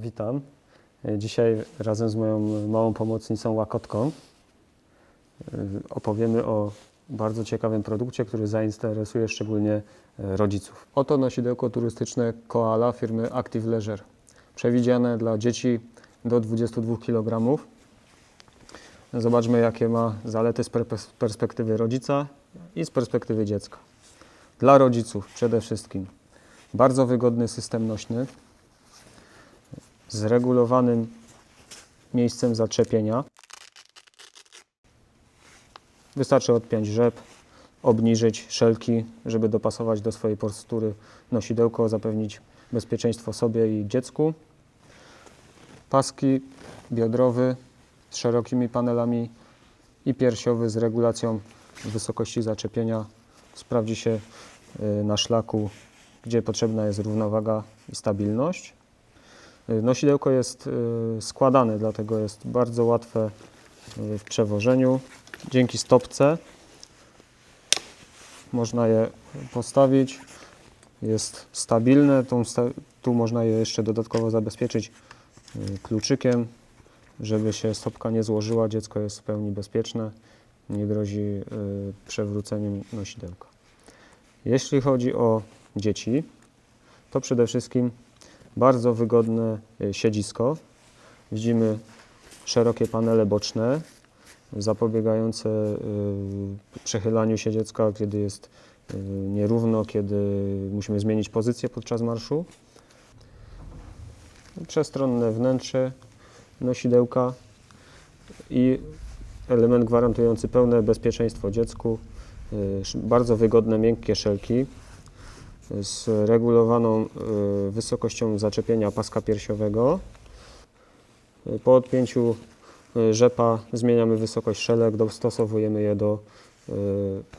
Witam. Dzisiaj razem z moją małą pomocnicą Łakotką y, opowiemy o bardzo ciekawym produkcie, który zainteresuje szczególnie y, rodziców. Oto nosidełko turystyczne Koala firmy Active Leisure. Przewidziane dla dzieci do 22 kg. Zobaczmy, jakie ma zalety z per- perspektywy rodzica i z perspektywy dziecka. Dla rodziców przede wszystkim bardzo wygodny system nośny z regulowanym miejscem zaczepienia. Wystarczy odpiąć rzep, obniżyć szelki, żeby dopasować do swojej postury nosidełko, zapewnić bezpieczeństwo sobie i dziecku. Paski biodrowy z szerokimi panelami i piersiowy z regulacją wysokości zaczepienia. Sprawdzi się y, na szlaku, gdzie potrzebna jest równowaga i stabilność. Y, Nosidełko jest y, składane, dlatego jest bardzo łatwe y, w przewożeniu. Dzięki stopce można je postawić. Jest stabilne. Tu można je jeszcze dodatkowo zabezpieczyć kluczykiem, żeby się stopka nie złożyła. Dziecko jest w pełni bezpieczne. Nie grozi przewróceniem nosidełka. Jeśli chodzi o dzieci, to przede wszystkim bardzo wygodne y, siedzisko. Widzimy szerokie panele boczne, zapobiegające y, przechylaniu się dziecka, kiedy jest y, nierówno, kiedy musimy zmienić pozycję podczas marszu. Przestronne wnętrze nosidełka i element gwarantujący pełne bezpieczeństwo dziecku. Bardzo wygodne, miękkie szelki z regulowaną y, wysokością zaczepienia paska piersiowego. Y, Po odpięciu y, rzepa zmieniamy wysokość szelek, dostosowujemy je do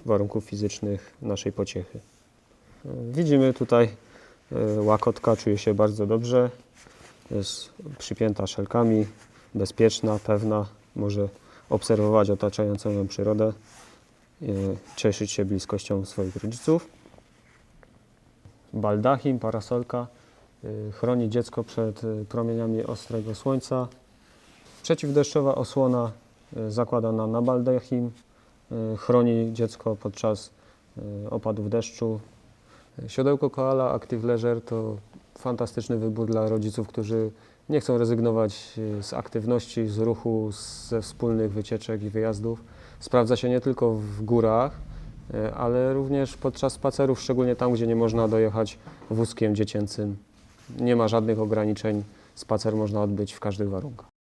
warunków fizycznych naszej pociechy. Widzimy tutaj łakotka czuje się bardzo dobrze. Jest przypięta szelkami, bezpieczna, pewna, może obserwować otaczającą ją przyrodę, cieszyć się bliskością swoich rodziców. Baldachim, parasolka y, chroni dziecko przed y, promieniami ostrego słońca. Przeciwdeszczowa osłona y, zakładana na baldachim chroni dziecko podczas opadów deszczu. Siodełko Koala Active Leisure to fantastyczny wybór dla rodziców, którzy nie chcą rezygnować z aktywności, z ruchu, ze wspólnych wycieczek i wyjazdów. Sprawdza się nie tylko w górach, ale również podczas spacerów, szczególnie tam, gdzie nie można dojechać wózkiem dziecięcym. Nie ma żadnych ograniczeń, spacer można odbyć w każdych warunkach.